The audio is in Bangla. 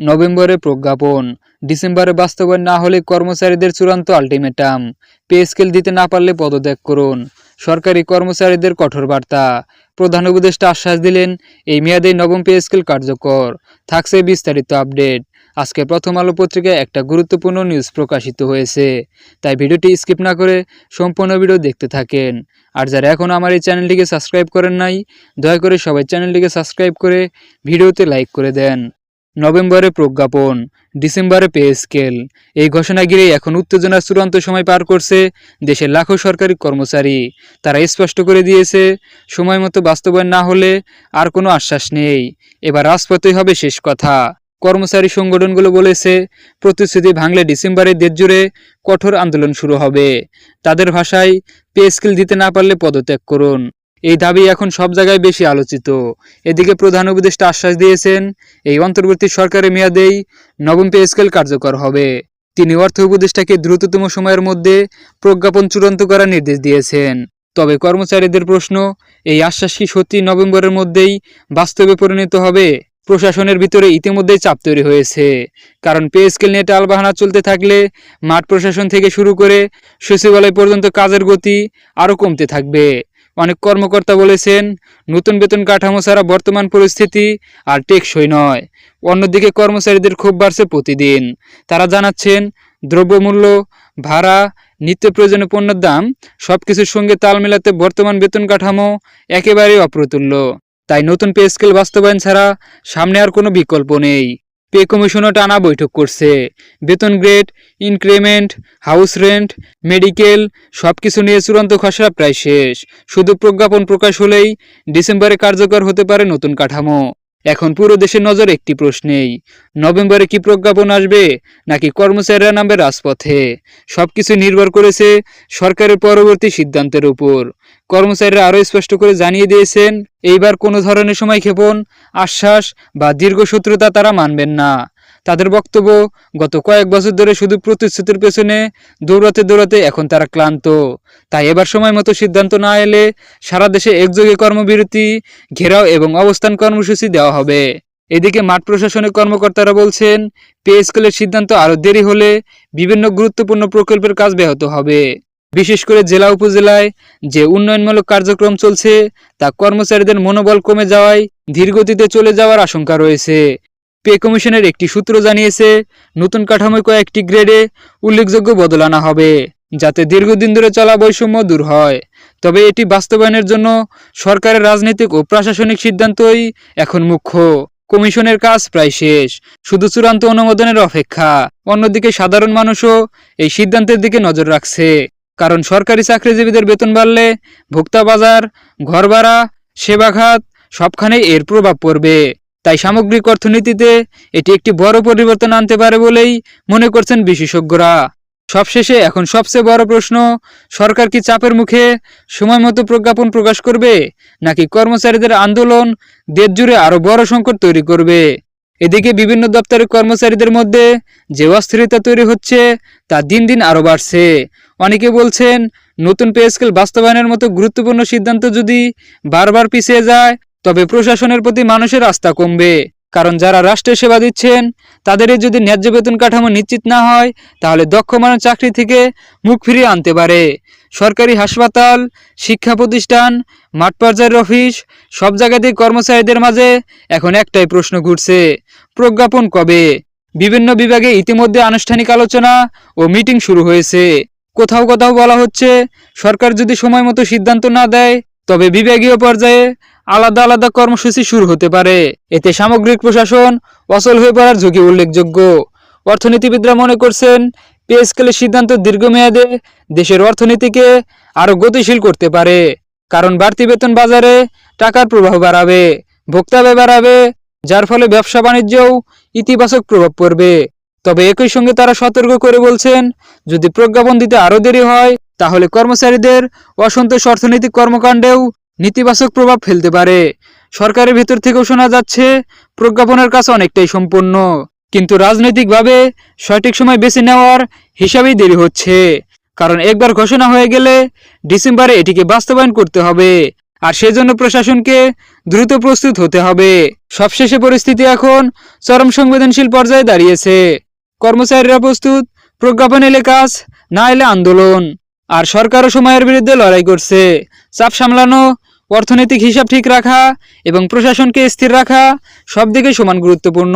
নভেম্বরে প্রজ্ঞাপন। ডিসেম্বরে বাস্তবায়ন না হলে কর্মচারীদের চূড়ান্ত আলটিমেটাম। পে স্কেল দিতে না পারলে পদত্যাগ করুন। সরকারি কর্মচারীদের কঠোর বার্তা। প্রধান উপদেষ্টা আশ্বাস দিলেন, এই মেয়াদে নবম পে স্কেল কার্যকর। থাকছে বিস্তারিত আপডেট। আজকে প্রথম আলো পত্রিকায় একটা গুরুত্বপূর্ণ নিউজ প্রকাশিত হয়েছে। তাই ভিডিওটি স্কিপ না করে সম্পূর্ণ ভিডিও দেখতে থাকেন। আর যারা এখন আমার এই চ্যানেলটিকে সাবস্ক্রাইব করেন নাই, দয়া করে সবাই চ্যানেলটিকে সাবস্ক্রাইব করে ভিডিওতে লাইক করে দেন। নভেম্বরে প্রজ্ঞাপন, ডিসেম্বরে পে স্কেল। এই ঘোষণা ঘিরে এখন উত্তেজনার চূড়ান্ত সময় পার করছে দেশের লাখো সরকারি কর্মচারী। তারা স্পষ্ট করে দিয়েছে, সময় মতো বাস্তবায়ন না হলে আর কোনো আশ্বাস নেই। এবার রাজপথেই হবে শেষ কথা। কর্মচারী সংগঠনগুলো বলেছে, প্রতিশ্রুতি ভাঙলে ডিসেম্বরের দেশ জুড়ে কঠোর আন্দোলন শুরু হবে। তাদের ভাষায়, পে স্কেল দিতে না পারলে পদত্যাগ করুন। এই দাবি এখন সব জায়গায় বেশি আলোচিত। এদিকে প্রধান উপদেষ্টা আশ্বাস দিয়েছেন, এই অন্তর্বর্তী সরকারের মেয়াদেই নবম পে স্কেল কার্যকর হবে। তিনি অর্থ উপদেষ্টাকে দ্রুততম সময়ের মধ্যে প্রজ্ঞাপন চূড়ান্ত করার নির্দেশ দিয়েছেন। তবে কর্মচারীদের প্রশ্ন, এই আশ্বাস কি সত্যি নভেম্বরের মধ্যেই বাস্তবে পরিণত হবে? প্রশাসনের ভিতরে ইতিমধ্যেই চাপ তৈরি হয়েছে। কারণ পে স্কেল নিয়ে টালবাহানা চলতে থাকলে মাঠ প্রশাসন থেকে শুরু করে সচিবালয় পর্যন্ত কাজের গতি আরও কমতে থাকবে। অনেক কর্মকর্তা বলেছেন, নতুন বেতন কাঠামো ছাড়া বর্তমান পরিস্থিতি আর টেকসই নয়। অন্যদিকে কর্মচারীদের ক্ষোভ বাড়ছে প্রতিদিন। তারা জানাচ্ছেন, দ্রব্যমূল্য, ভাড়া, নিত্য প্রয়োজনীয় পণ্যের দাম সব কিছুর সঙ্গে তাল মেলাতে বর্তমান বেতন কাঠামো একেবারেই অপ্রতুল্য। তাই নতুন পে স্কেল বাস্তবায়ন ছাড়া সামনে আর কোনো বিকল্প নেই। পে কমিশনও টানা বৈঠক করছে। বেতন grade, increment, house rent, medical সব কিছু নিয়ে চূড়ান্ত খসড়া প্রায় শেষ। শুধু প্রজ্ঞাপন প্রকাশ হলেই ডিসেম্বরে কার্যকর হতে পারে নতুন কাঠামো। এখন পুরো দেশের নজর একটি প্রশ্নেই, নভেম্বরে কি প্রজ্ঞাপন আসবে, নাকি কর্মচারীরা নামবে রাজপথে? সবকিছু নির্ভর করেছে সরকারের পরবর্তী সিদ্ধান্তের উপর। কর্মচারীরা আরও স্পষ্ট করে জানিয়ে দিয়েছেন, এইবার কোনো ধরনের সময় ক্ষেপণ আশ্বাস বা দীর্ঘসূত্রতা তারা মানবেন না। তাদের বক্তব্য, গত কয়েক বছর ধরে শুধু প্রতিশ্রুতির পেছনে দৌড়াতে দৌড়াতে এখন তারা ক্লান্ত। তাই এবার সময় মতো সিদ্ধান্ত না এলে সারা দেশে একযোগে কর্মবিরতি, ঘেরাও এবং অবস্থান কর্মসূচি দেওয়া হবে। এদিকে মাঠ প্রশাসনের কর্মকর্তারা বলছেন, পে স্কেলের সিদ্ধান্ত আরও দেরি হলে বিভিন্ন গুরুত্বপূর্ণ প্রকল্পের কাজ ব্যাহত হবে। বিশেষ করে জেলা উপজেলায় যে উন্নয়নমূলক কার্যক্রম চলছে, তা কর্মচারীদের মনোবল কমে যাওয়ায় ধীরগতিতে চলে যাওয়ার আশঙ্কা রয়েছে। পে কমিশনের একটি সূত্র জানিয়েছে, নতুন কাঠামোয় কয়েকটি গ্রেডে উল্লেখযোগ্য বদল আনা হবে, যাতে দীর্ঘদিন ধরে চলা বৈষম্য দূর হয়। তবে এটি বাস্তবায়নের জন্য সরকারের রাজনৈতিক ও প্রশাসনিক সিদ্ধান্তই এখন মুখ্য। কমিশনের কাজ প্রায় শেষ, শুধু চূড়ান্ত অনুমোদনের অপেক্ষা। অন্যদিকে সাধারণ মানুষও এই সিদ্ধান্তের দিকে নজর রাখছে, কারণ সরকারি চাকরিজীবীদের বেতন বাড়লে ভোক্তা বাজার ঘর ভাড়া সেবা খাত সবখানেই এর প্রভাব পড়বে। তাই সামগ্রিক অর্থনীতিতে এটি একটি বড় পরিবর্তন আনতে পারে বলেই মনে করছেন বিশেষজ্ঞরা। সবশেষে এখন সবচেয়ে বড় প্রশ্ন, সরকার কি চাপের মুখে সময় মতো প্রজ্ঞাপন প্রকাশ করবে, নাকি কর্মচারীদের আন্দোলন দেশ জুড়ে আরও বড় সংকট তৈরি করবে? এদিকে বিভিন্ন দপ্তরের কর্মচারীদের মধ্যে যে অস্থিরতা তৈরি হচ্ছে, তা দিন দিন আরও বাড়ছে। অনেকে বলছেন, নতুন পে স্কেল বাস্তবায়নের মতো গুরুত্বপূর্ণ সিদ্ধান্ত যদি বারবার পিছিয়ে যায় তবে প্রশাসনের প্রতি মানুষের আস্থা কমবে, কারণ যারা রাষ্ট্রের সেবা দিচ্ছেন তাদের যদি ন্যায্য বেতন কাঠামো নিশ্চিত না হয়, তাহলে দক্ষ মানুষ চাকরি থেকে মুখ ফিরিয়ে আনতে পারে। সরকারি হাসপাতাল, শিক্ষা প্রতিষ্ঠান, মাঠ পর্যায়ের অফিস, সব জায়গাতেই কর্মচারীদের মাঝে এখন একটাই প্রশ্ন ঘুরছে, প্রজ্ঞাপন কবে? বিভিন্ন বিভাগে ইতিমধ্যে আনুষ্ঠানিক আলোচনা ও মিটিং শুরু হয়েছে। কোথাও কোথাও বলা হচ্ছে, সরকার যদি সময় মতো সিদ্ধান্ত না দেয়, তবে বিভাগীয় পর্যায়ে আলাদা আলাদা কর্মসূচি শুরু হতে পারে। এতে সামগ্রিক প্রশাসন অচল হয়ে পড়ার ঝুঁকি উল্লেখযোগ্য। অর্থনীতিবিদরা মনে করছেন পে স্কেলের সিদ্ধান্ত দীর্ঘমেয়াদে দেশের অর্থনীতিকে আরও গতিশীল করতে পারে, কারণ বাড়তি বেতন বাজারে টাকার প্রবাহ বাড়াবে, ভোক্তা ব্যয় বাড়াবে, যার ফলে ব্যবসা বাণিজ্যও ইতিবাচক প্রভাব পড়বে। তবে একই সঙ্গে তারা সতর্ক করে বলছেন, যদি প্রজ্ঞাপন দিতে আরও দেরি হয়, তাহলে কর্মচারীদের অসন্তোষ অর্থনৈতিক কর্মকাণ্ডেও নেতিবাচক প্রভাব ফেলতে পারে। সরকারের ভেতর থেকেও শোনা যাচ্ছে, প্রজ্ঞাপনের কাজ অনেকটাই সম্পন্ন। কিন্তু রাজনৈতিকভাবে সঠিক সময় বেছে নেওয়ার হিসাবেই দেরি হচ্ছে। কারণ একবার ঘোষণা হয়ে গেলে ডিসেম্বরে এটিকে বাস্তবায়ন করতে হবে। আর সেজন্য প্রশাসনকে দ্রুত প্রস্তুত হতে হবে। সবশেষে পরিস্থিতি এখন চরম সংবেদনশীল পর্যায়ে দাঁড়িয়েছে। কর্মচারীরা প্রস্তুত, প্রজ্ঞাপন এলে কাজ, না এলে আন্দোলন। আর সরকারও সময়ের বিরুদ্ধে লড়াই করছে। চাপ সামলানো অর্থনৈতিক হিসাব ঠিক রাখা এবং প্রশাসনকে স্থির রাখা সব দিকে সমান গুরুত্বপূর্ণ।